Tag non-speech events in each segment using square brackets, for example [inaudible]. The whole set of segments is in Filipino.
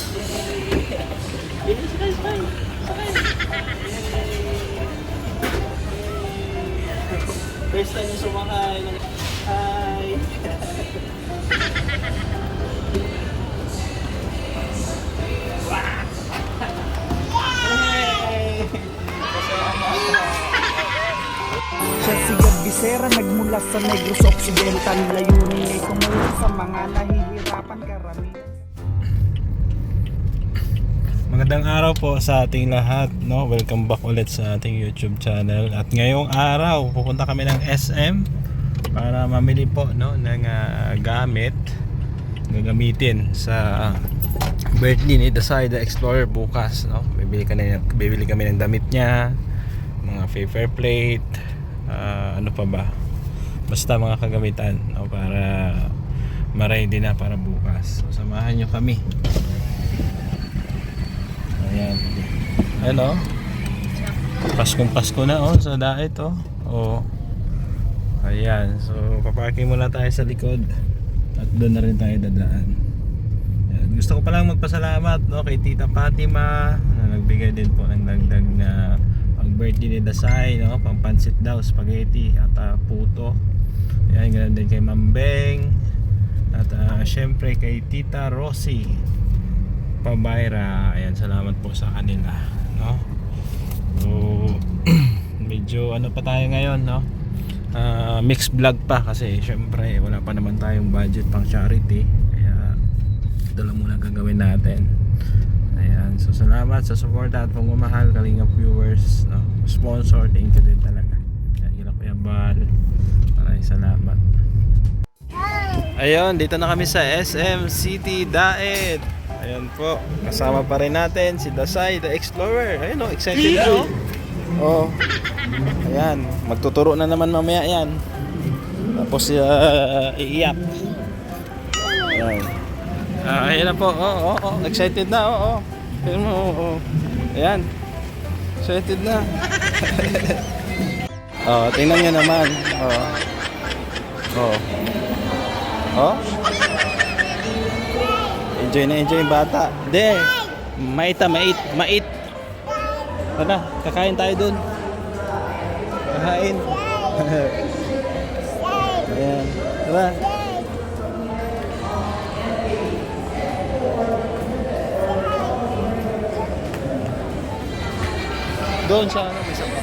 Sakay, sakay! First time yung sumakay. Hi! Siya si Gabisera nagmula sa Negros Occidental Layunin ay tumulong sa mga nahihirapan karamihan Magandang araw po sa ating lahat, no? Welcome back ulit sa ating YouTube channel. At ngayong araw, pupunta kami ng SM para mamili po, no, ng ah, gamit gagamitin sa birthday ni Dasai the Explorer bukas, no? Bibili kami bibili kami ng damit niya, mga paper plate, ah, ano pa ba? Basta mga kagamitan, no, para ma-ready na para bukas. So, samahan niyo kami. Ayan. Ano? Paskong Pasko na oh sa daet oh. Oh. Ayan. So paparking muna tayo sa likod. At doon na rin tayo dadaan. Ayan. Gusto ko palang magpasalamat no kay Tita Fatima na nagbigay din po ng dagdag na pang birthday ni Dasay no, pang pansit daw, spaghetti at ah, puto. Ayan, ganun din kay Mambeng. At ah, syempre kay Tita Rosie Pabayra. Ayan, salamat po sa kanila, no? So, [clears throat] medyo ano pa tayo ngayon, no? Ah, mixed vlog pa kasi syempre wala pa naman tayong budget pang charity. Kaya ito lang muna gagawin natin. Ayan, so salamat sa support at pagmamahal Kalingap viewers, no? Sponsor, thank you din talaga. Ayan, kila Kuya Bal. Maraming salamat. Ayun, dito na kami sa SM City Daet. Ayan po, kasama pa rin natin si Dasay, the Explorer. Ayun oh, excited na oh. Oh. Ayan, magtuturo na naman mamaya yan. Tapos uh, iiyak. Ayan. Ah, ayan na po. Oh, oh, oh. Excited na. Oh, oh. Ayan mo. Oh, oh. Ayan. Excited na. [laughs] oh, tingnan nyo naman. Oh. Oh. Oh? Enjoy na enjoy yung bata. De, maita, mait, mait. Tara, kakain tayo dun. Kakain. [laughs] Ayan. Tara. Doon sa ano, may sapa.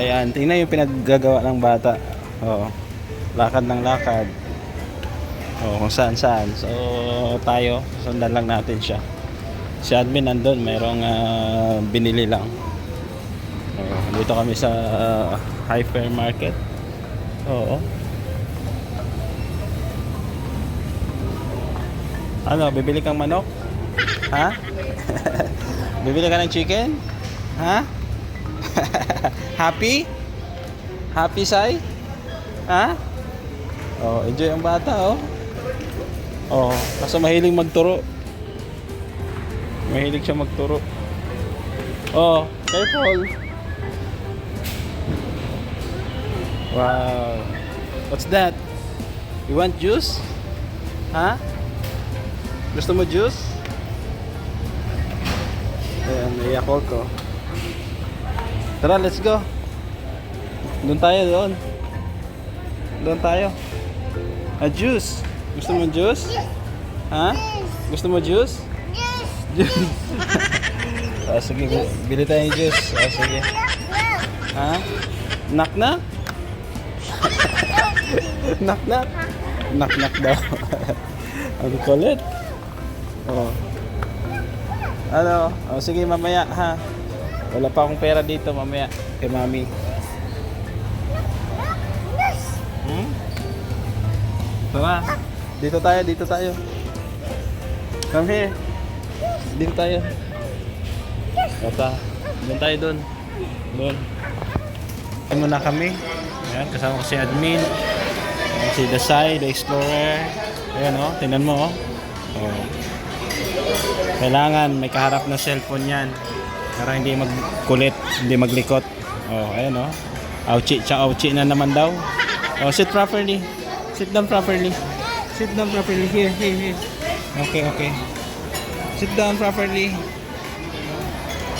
Ayan, tingnan yung pinaggagawa ng bata. Oo. Lakad ng lakad. Oo, kung saan saan. So, tayo, sundan lang natin siya. Si admin nandun, mayroong ah, binili lang. Oo, dito kami sa uh, hypermarket. Oo. Ano, bibili kang manok? Ha? [laughs] bibili ka ng chicken? Ha? [laughs] Happy? Happy, Sai? Ha? Oh, enjoy ang bata, oh. Oh, kaso mahilig magturo. Mahilig siya magturo. Oh, careful. Wow. What's that? You want juice? Ha? Gusto mo juice? Ayan, naiyak ko. Tara, let's go. Doon tayo, doon. Doon tayo. A juice. Gusto mo juice? Ha? Gusto mo juice? Juice. [laughs] ah, sige, bi- bili tayo ng juice. Ah, sige. Ha? Knock knock? [laughs] knock knock? Knock knock daw. [laughs] Ang kulit. Oh. Ano? Oh, sige, mamaya ha. Wala pa akong pera dito mamaya kay mami. Hmm? Tara. Dito tayo, dito tayo. Come here. Dito tayo. Bata. Doon tayo doon. Doon. Ayan muna kami. Ayan, kasama ko si admin. Ayan, si Dasai, the Explorer. Ayan o, oh, tingnan mo o. Oh. Oh. Kailangan may kaharap na cellphone yan. Para hindi magkulit, hindi maglikot. Oh, ayan oh. Auchi, cha auchi na naman daw. Oh, sit properly. Sit down properly. Sit down properly. Here, here, here. Okay, okay. Sit down properly.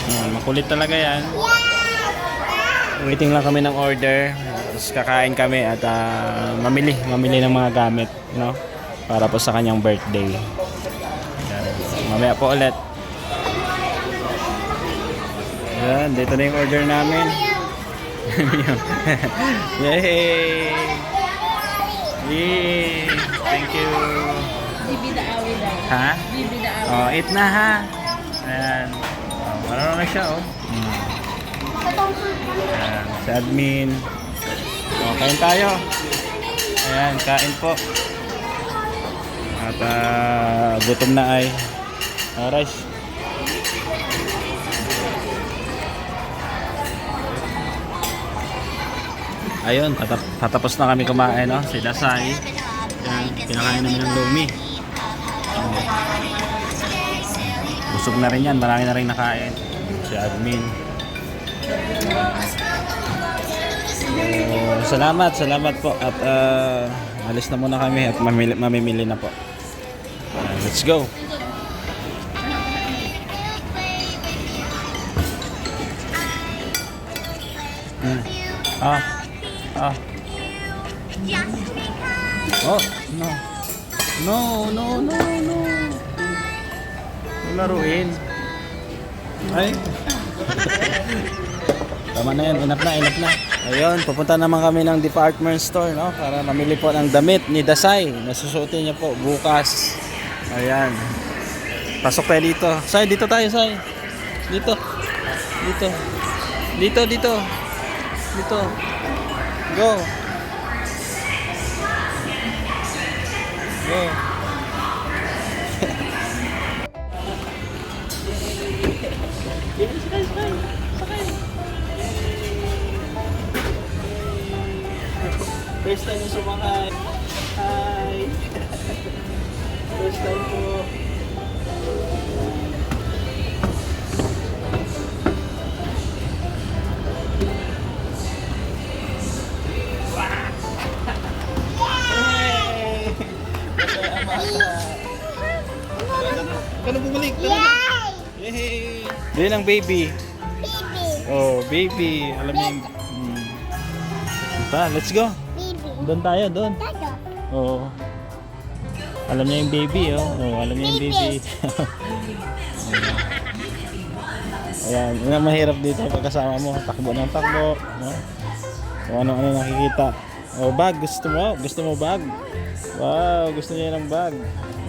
Ayan, makulit talaga yan. Waiting lang kami ng order. Tapos kakain kami at ah, mamili, mamili ng mga gamit, no? Para po sa kanyang birthday. Mamaya po ulit. Ayan, dito na yung order namin. [laughs] Yay! Yay! Thank you. Bibi da awi da. Ha? Bibi da awi. Oh, eat na ha. Ayan. Oh, marunong na siya oh. Mm. Ayan, si admin. Oh, kain tayo. Ayan, kain po. At ah, gutom na ay. Alright. Ayun, tatap tatapos na kami kumain, no? Si Dasay. Ayan, kinakain namin ng lumi. Busog na rin yan, marami na rin nakain. Si admin. So, salamat, salamat po. At uh, alis na muna kami at mamili, mamimili na po. Uh, let's go. Hmm. Ah. Ah. Oh, no. No, no, no, no. Laruin. Ay. Tama na yan, enough na, enough na. Ayun, pupunta naman kami ng department store, no? Para mamili po ng damit ni Dasay. Nasusuotin niya po bukas. Ayan. Pasok tayo dito. Say, dito tayo, Say. Dito. Dito. Dito, dito. Dito. Go. Go. First time yung sumakay. Hi! [laughs] First time po. Kano bumalik? Yay! Doon ang baby. Oh, baby. Alam niyo. Hmm. Punta, let's go. Doon tayo, doon. Oo. Alam niya yung baby, oh. Oo, alam niya yung baby. [laughs] Ayan, yun ang mahirap dito pagkasama mo. Takbo ng takbo. No? Kung ano-ano nakikita. Oh, bag. Gusto mo? Gusto mo bag? Wow, gusto niya ng bag.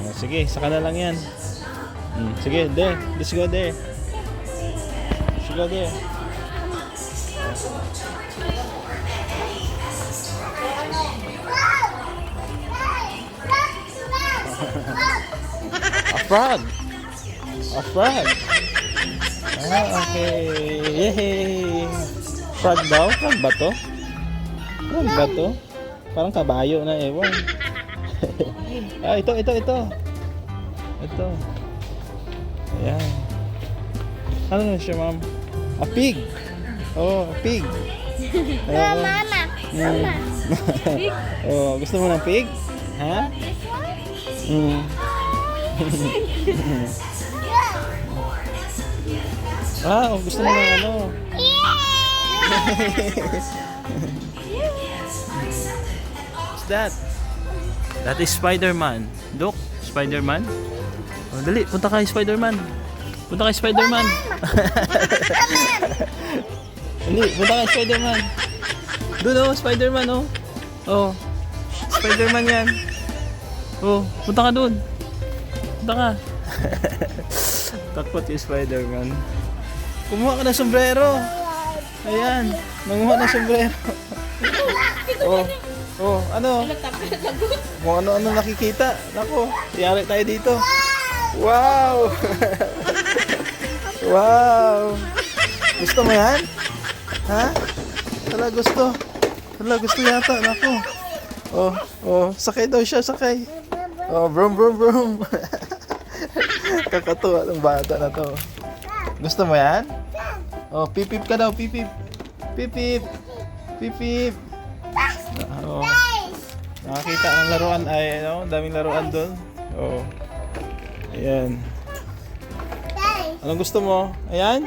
Oh, sige, saka na lang yan. Hmm, sige, there. Let's go there. Let's go there. A frog. A frog. Ah, okay. Yay! Frog daw? Frog ba to? Frog ba to? Parang kabayo na ewan. [laughs] ah, ito, ito, ito. Ito. Ayan. Ano na siya, ma'am? A pig. Oh, a pig. [laughs] Ayan, oh. Mama. Mm. [laughs] oh, gusto mo ng pig? Ha? Mm. ah, oh, gusto mo ng ano? What's that? That is Spider-Man. Look, Spider-Man. Oh, dali, punta kay Spider-Man. Punta kay Spider-Man. [laughs] Dali, punta kay Spider-Man. Doon oh, Spider-Man oh. Oh. Spider-Man yan. Oh, punta ka doon. Punta ka. [laughs] Takot yung Spider-Man. Kumuha ka ng sombrero. Ayan, nanguha ng sombrero. oh, oh, ano? Kung ano-ano nakikita. Nako, tiyari tayo dito. Wow! [laughs] wow! Gusto mo yan? Ha? Wala gusto. Wala gusto yata. Nako. Oh, oh, sakay daw siya, sakay. Oh, brum brum brum. Kakatuwa ng bata na to. Gusto mo yan? Oh, pipip ka daw, pipip. Pipip. Pipip. Oo. Nakakita ng laruan ay ano, daming laruan doon. Oo. Ayan. Anong gusto mo? Ayan?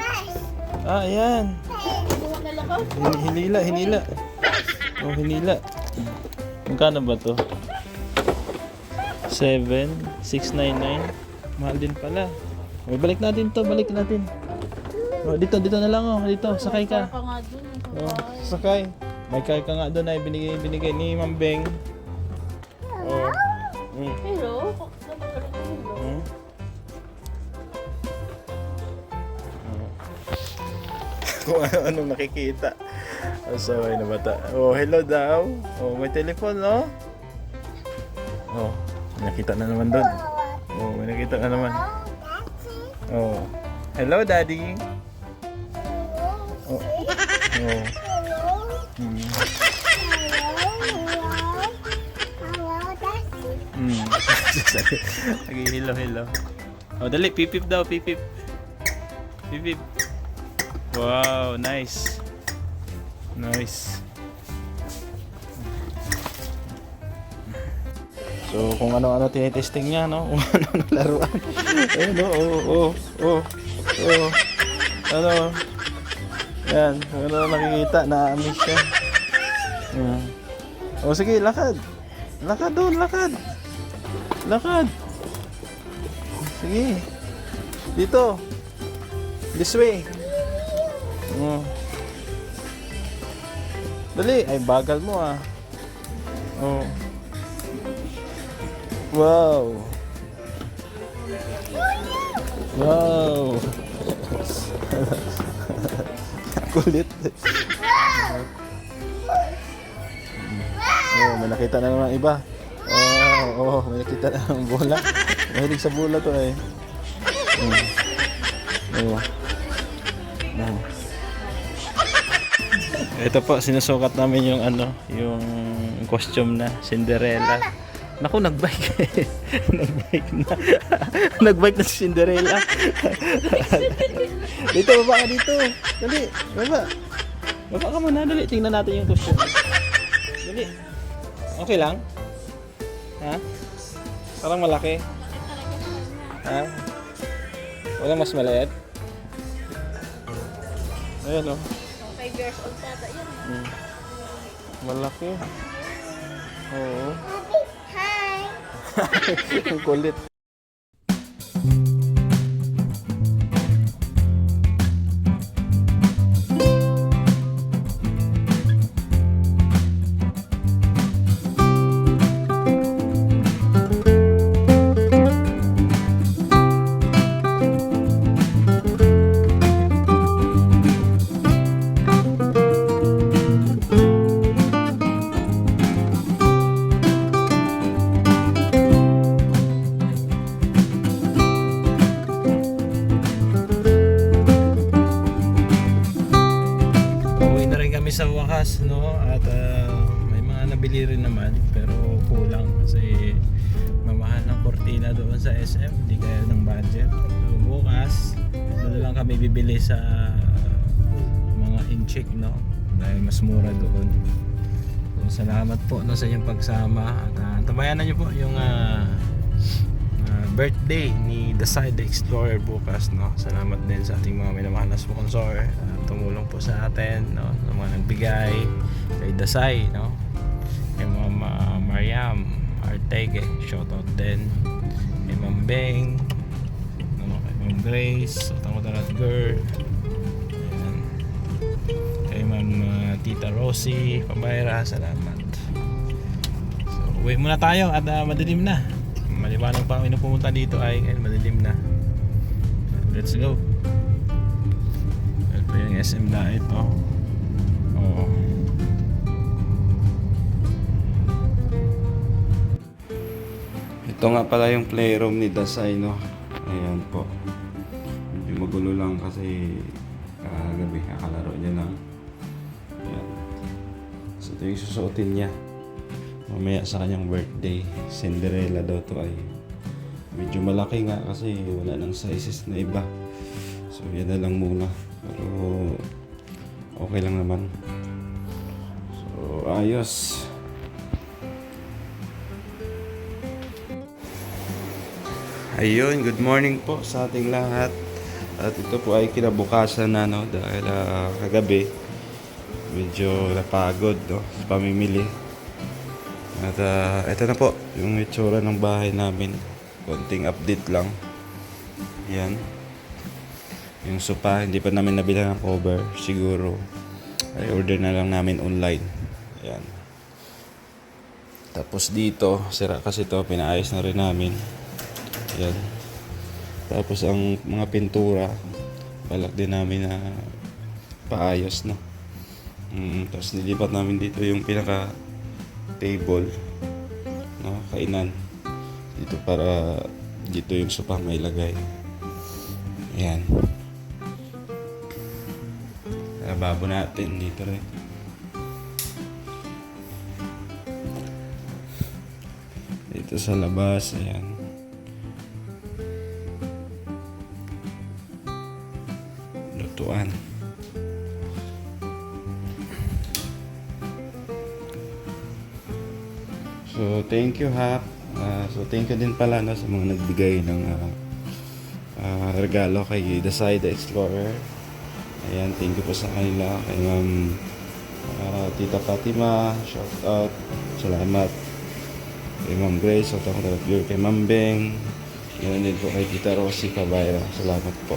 Ah, ayan. Hin- Hinila, hinila. Oh, hinila. Magkano ba to? 7, 699. Mahal din pala. Oh, balik natin to, balik natin. Oh, dito, dito na lang oh, dito, sakay ka. Pa nga dun. Oh, sakay. May kay ka nga doon ay binigay, binigay ni Ma'am Beng. Oh. Mm. Hello? Hmm? [laughs] Kung ano-anong nakikita. Ang saway na bata. Oh, hello daw. Oh, may telephone, no? Oh, may nakita na naman doon. Oh, may nakita na naman. Oh. Hello, Daddy. Oh. Oh. Hmm. Hmm. Lagi hello, hello. Oh, dali, pipip daw, pipip. Pipip. Wow, nice. Nice. So, kung ano-ano tinitesting niya, no? [laughs] Kung ano-ano laruan. Ayun, no? Oo, oo, oo. Oo. Ano? Yan. Kung ano nakikita, na-amiss siya. Yan. O, sige, lakad. Lakad doon, lakad. Lakad. Sige. Dito. This way. Oh. Dali. Ay, bagal mo ah. Oh. Wow. Wow. [laughs] Kulit. Oh, may nakita na naman iba. Oh, oh, may nakita na ng bola. Mahilig sa bola to eh. Oh. Oh. Ito po, sinusukat namin yung ano, yung costume na Cinderella. Naku, nagbike. [laughs] nagbike na. nagbike na si Cinderella. [laughs] dito, baba ka dito. Dali, baba. Baba ka muna, dali. Tingnan natin yung costume. Dali. Okay lang? Ha? Parang malaki. Ha? Walang mas maliit? Ayan o. Oh. 5 years old tata yun. Mm. Malaki. Oo. [laughs] Hi! Ang rin naman, pero kulang kasi mamahal ng kortina doon sa SM, hindi kaya ng budget. So bukas, doon lang kami bibili sa mga incheck, no? Dahil mas mura doon. So, salamat po no, sa inyong pagsama at uh, tabayanan niyo po yung ah, ah, birthday ni The Side Explorer bukas no. Salamat din sa ating mga minamahal na sponsor uh, tumulong po sa atin no, sa mga nagbigay kay Dasay no. Mariam Artegue, shoutout din. Kay Ma'am Beng, no, kay Ma'am Grace, sa Tangodarat Girl. Ayan. Kay Ma'am uh, Tita Rosie, Pabayra, salamat. So, uwi muna tayo at uh, madilim na. Maliwanag pa kami pumunta dito ay ay madilim na. Let's go. Ito yung SM na ito. Ito nga pala yung playroom ni Dasay, no? Ayan po. Medyo magulo lang kasi kagabi, kakalaro niya lang. Ayan. So ito yung susuotin niya. Mamaya sa kanyang birthday, Cinderella daw to ay medyo malaki nga kasi wala nang sizes na iba. So yan na lang muna. Pero okay lang naman. So, ayos. Ayun, good morning po sa ating lahat. At ito po ay kinabukasan na no dahil ah, kagabi medyo napagod no sa pamimili. At ah, ito na po yung itsura ng bahay namin. Konting update lang. Yan. Yung sopa, hindi pa namin nabila ng cover. Siguro, ay order na lang namin online. Yan. Tapos dito, sira kasi to pinaayos na rin namin. Yan. Tapos ang mga pintura, balak din namin na paayos na. Mm, tapos nilipat namin dito yung pinaka table, no, kainan. Dito para dito yung sopa may lagay. Yan. Lababo natin dito rin. Dito sa labas, ayan. Thank you ha. Ah, so, thank you din pala no, sa mga nagbigay ng ah, ah, regalo kay The Side Explorer. Ayan, thank you po sa kanila. Kay Ma'am ah, Tita Fatima, shout out. Salamat. Kay Ma'am Grace, shout out kay Ma'am Beng. Yan din po kay Tita Rosie Cabayra. Salamat po.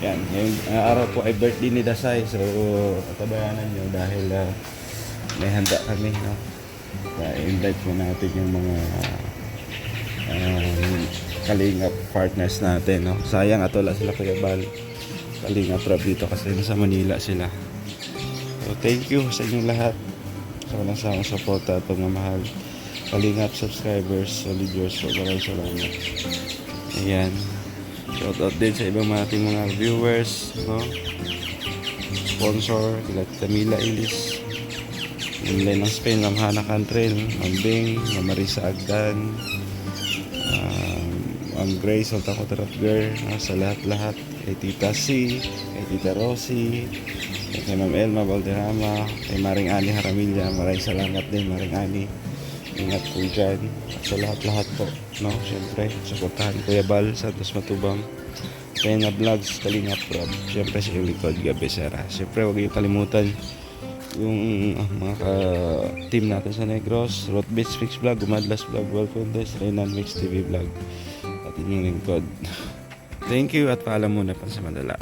Yan, ngayong ah, araw po ay birthday ni Dasay. So, patabayanan nyo dahil ah, may handa kami. No? Invite po natin yung mga um, kalingap partners natin. No? Sayang at wala sila Kuya Bal. Kalingap rap dito kasi nasa Manila sila. So, thank you sa inyong lahat. Sa walang samang suporta at pagmamahal. Kalingap subscribers, solid yours. So, maraming salamat. Ayan. Shout out din sa ibang mga ating mga viewers, no? Sponsor, kila Camila Ilis, Inlay ng Spain, Ma'am Hana Cantrell, Ma'am Bing, Ma'am Marisa Agdan, um, Ma'am Grace, Alta Kotarap Girl, no? sa lahat-lahat, kay Tita C, kay Tita Rosie, kay Ma'am Elma Valderrama, kay Maring Ani Haramilla, maraming salamat din, Maring Ani. Ingat po dyan. At sa lahat-lahat po, no? Siyempre, suportahan Kuya Bal, Santos Matubang, Pena Vlogs, Kalingap Rob. Siyempre, iyong likod, Gabi Sera. Siyempre, huwag niyo kalimutan yung ah, mga ka-team natin sa Negros, Road Beach Mix Vlog, Umadlas Vlog, Welfundes, Renan Mix TV Vlog, at inyong lingkod. Thank you at paalam muna pa sa madala.